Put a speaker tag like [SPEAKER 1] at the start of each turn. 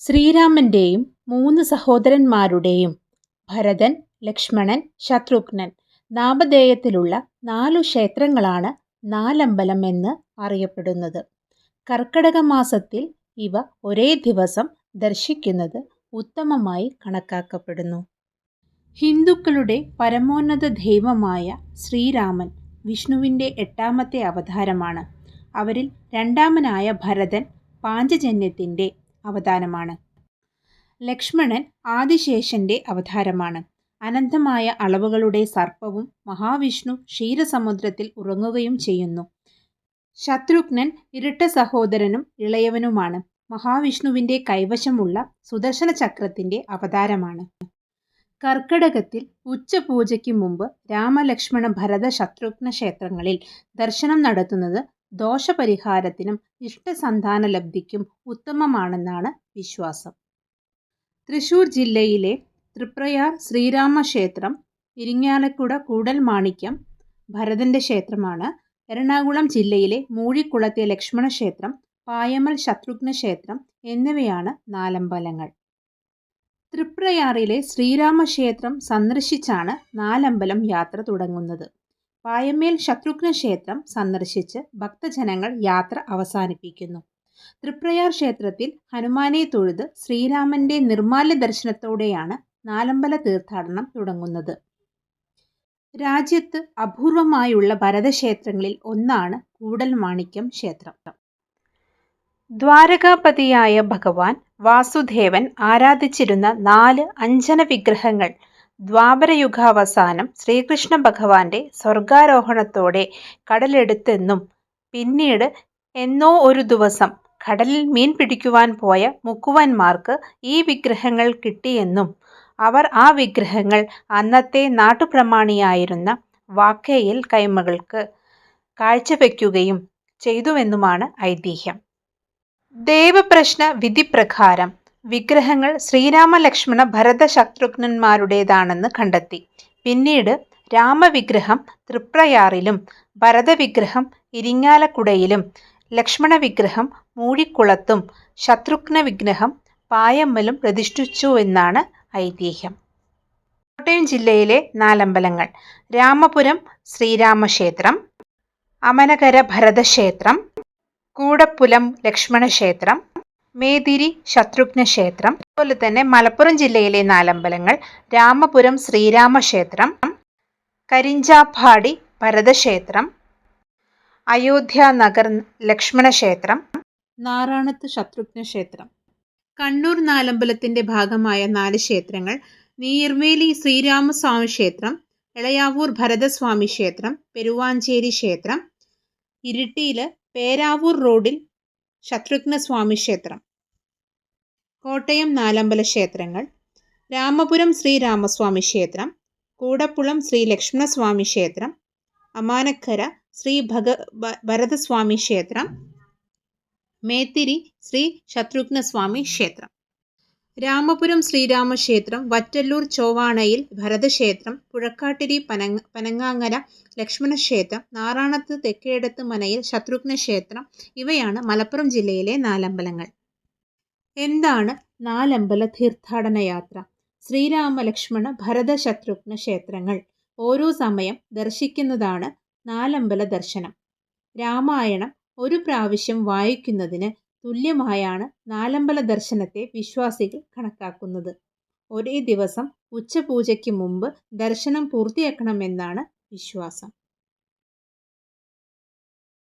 [SPEAKER 1] ശ്രീരാമന്റെയും മൂന്ന് സഹോദരന്മാരുടെയും ഭരതൻ ലക്ഷ്മണൻ ശത്രുഘ്നൻ നാമധേയത്തിലുള്ള നാലു ക്ഷേത്രങ്ങളാണ് നാലമ്പലം എന്ന് അറിയപ്പെടുന്നത്. കർക്കടക മാസത്തിൽ ഇവ ഒരേ ദിവസം ദർശിക്കുന്നത് ഉത്തമമായി കണക്കാക്കപ്പെടുന്നു. ഹിന്ദുക്കളുടെ പരമോന്നത ദൈവമായ ശ്രീരാമൻ വിഷ്ണുവിന്റെ എട്ടാമത്തെ അവതാരമാണ്. അവരിൽ രണ്ടാമനായ ഭരതൻ പാഞ്ചജന്യത്തിന്റെ അവതാരമാണ്. ലക്ഷ്മണൻ ആദിശേഷന്റെ അവതാരമാണ്. അനന്തമായ അളവുകളുടെ സർപ്പവും മഹാവിഷ്ണു ക്ഷീരസമുദ്രത്തിൽ ഉറങ്ങുകയും ചെയ്യുന്നു. ശത്രുഘ്നൻ ഇരട്ട സഹോദരനും ഇളയവനുമാണ്. മഹാവിഷ്ണുവിന്റെ കൈവശമുള്ള സുദർശന ചക്രത്തിന്റെ അവതാരമാണ്. കർക്കടകത്തിൽ ഉച്ചപൂജയ്ക്ക് മുമ്പ് രാമലക്ഷ്മണ ഭരത ശത്രുഘ്ന ക്ഷേത്രങ്ങളിൽ ദർശനം നടത്തുന്നത് ദോഷപരിഹാരത്തിനും ഇഷ്ടസന്താന ലബ്ധിക്കും ഉത്തമമാണെന്നാണ് വിശ്വാസം. തൃശൂർ ജില്ലയിലെ തൃപ്രയാർ ശ്രീരാമ ക്ഷേത്രം ഇരിങ്ങാലക്കുട കൂടൽ മാണിക്യം ഭരതന്റെ ക്ഷേത്രമാണ്. എറണാകുളം ജില്ലയിലെ മൂഴിക്കുളത്തെ ലക്ഷ്മണ ക്ഷേത്രം പായമൽ ശത്രുഘ്ന ക്ഷേത്രം എന്നിവയാണ് നാലമ്പലങ്ങൾ. തൃപ്രയാറിലെ ശ്രീരാമക്ഷേത്രം സന്ദർശിച്ചാണ് നാലമ്പലം യാത്ര തുടങ്ങുന്നത്. പായമേൽ ശത്രുഘ്ന ക്ഷേത്രം സന്ദർശിച്ച് ഭക്തജനങ്ങൾ യാത്ര അവസാനിപ്പിക്കുന്നു. തൃപ്രയാർ ക്ഷേത്രത്തിൽ ഹനുമാനെ തൊഴുത് ശ്രീരാമന്റെ നിർമാല്യ ദർശനത്തോടെയാണ് നാലമ്പല തീർത്ഥാടനം തുടങ്ങുന്നത്. രാജ്യത്ത് അപൂർവമായുള്ള ഭരതക്ഷേത്രങ്ങളിൽ ഒന്നാണ് കൂടൽമാണിക്യം ക്ഷേത്രം. ദ്വാരകാപതിയായ ഭഗവാൻ വാസുദേവൻ ആരാധിച്ചിരുന്ന നാല് അഞ്ജന വിഗ്രഹങ്ങൾ ദ്വാപരയുഗാവസാനം ശ്രീകൃഷ്ണ ഭഗവാന്റെ സ്വർഗാരോഹണത്തോടെ കടലെടുത്തെന്നും പിന്നീട് എന്നോ ഒരു ദിവസം കടലിൽ മീൻ പിടിക്കുവാൻ പോയ മുക്കുവന്മാർക്ക് ഈ വിഗ്രഹങ്ങൾ കിട്ടിയെന്നും അവർ ആ വിഗ്രഹങ്ങൾ അന്നത്തെ നാട്ടുപ്രമാണിയായിരുന്ന വാക്കേയിൽ കൈമകൾക്ക് കാഴ്ചവെക്കുകയും ചെയ്തുവെന്നുമാണ് ഐതിഹ്യം. ദേവപ്രശ്ന വിധിപ്രകാരം വിഗ്രഹങ്ങൾ ശ്രീരാമലക്ഷ്മണ ഭരത ശത്രുഘ്നന്മാരുടേതാണെന്ന് കണ്ടെത്തി. പിന്നീട് രാമവിഗ്രഹം തൃപ്രയാറിലും ഭരതവിഗ്രഹം ഇരിങ്ങാലക്കുടയിലും ലക്ഷ്മണ വിഗ്രഹം മൂഴിക്കുളത്തും ശത്രുഘ്ന വിഗ്രഹം പായമ്മലും പ്രതിഷ്ഠിച്ചുവെന്നാണ് ഐതിഹ്യം. കോട്ടയം ജില്ലയിലെ നാലമ്പലങ്ങൾ. രാമപുരം ശ്രീരാമക്ഷേത്രം അമനകര ഭരതക്ഷേത്രം കൂടപ്പുലം ലക്ഷ്മണക്ഷേത്രം മേതിരി ശത്രുഘ്ന ക്ഷേത്രം അതുപോലെ തന്നെ മലപ്പുറം ജില്ലയിലെ നാലമ്പലങ്ങൾ രാമപുരം ശ്രീരാമ ക്ഷേത്രം കരിഞ്ചാപ്പാടി ഭരതക്ഷേത്രം അയോധ്യ നഗർ ലക്ഷ്മണ ക്ഷേത്രം നാറാണത്ത് ശത്രുഘ്ന ക്ഷേത്രം കണ്ണൂർ നാലമ്പലത്തിന്റെ ഭാഗമായ നാല് ക്ഷേത്രങ്ങൾ നീർവേലി ശ്രീരാമസ്വാമി ക്ഷേത്രം ഇളയാവൂർ ഭരതസ്വാമി ക്ഷേത്രം പെരുവാഞ്ചേരി ക്ഷേത്രം ഇരിട്ടിയിൽ പേരാവൂർ റോഡിൽ ശത്രുഘ്നസ്വാമി ക്ഷേത്രം കോട്ടയം നാലമ്പല ക്ഷേത്രങ്ങൾ രാമപുരം ശ്രീരാമസ്വാമി ക്ഷേത്രം കൂടപ്പുളം ശ്രീ ലക്ഷ്മണസ്വാമി ക്ഷേത്രം അമാനക്കര ശ്രീ ഭഗ ഭരതസ്വാമി ക്ഷേത്രം മേത്തിരി ശ്രീ ശത്രുഘ്നസ്വാമി ക്ഷേത്രം. രാമപുരം ശ്രീരാമക്ഷേത്രം വറ്റല്ലൂർ ചോവാണയിൽ ഭരതക്ഷേത്രം പുഴക്കാട്ടിരി പനങ്ങ പനങ്ങാങ്ങര ലക്ഷ്മണക്ഷേത്രം നാറാണത്ത് തെക്കേടത്ത് മനയിൽ ശത്രുഘ്നക്ഷേത്രം ഇവയാണ് മലപ്പുറം ജില്ലയിലെ നാലമ്പലങ്ങൾ. എന്താണ് നാലമ്പല തീർത്ഥാടന യാത്ര? ശ്രീരാമലക്ഷ്മണ ഭരത ശത്രുഘ്ന ക്ഷേത്രങ്ങൾ. ഓരോ സമയം ദർശിക്കുന്നതാണ് നാലമ്പല ദർശനം. രാമായണം ഒരു പ്രാവശ്യം വായിക്കുന്നതിന് തുല്യമായാണ് നാലമ്പല ദർശനത്തെ വിശ്വാസികൾ കണക്കാക്കുന്നത്. ഒരേ ദിവസം ഉച്ചപൂജയ്ക്ക് മുമ്പ് ദർശനം പൂർത്തിയാക്കണമെന്നാണ് വിശ്വാസം.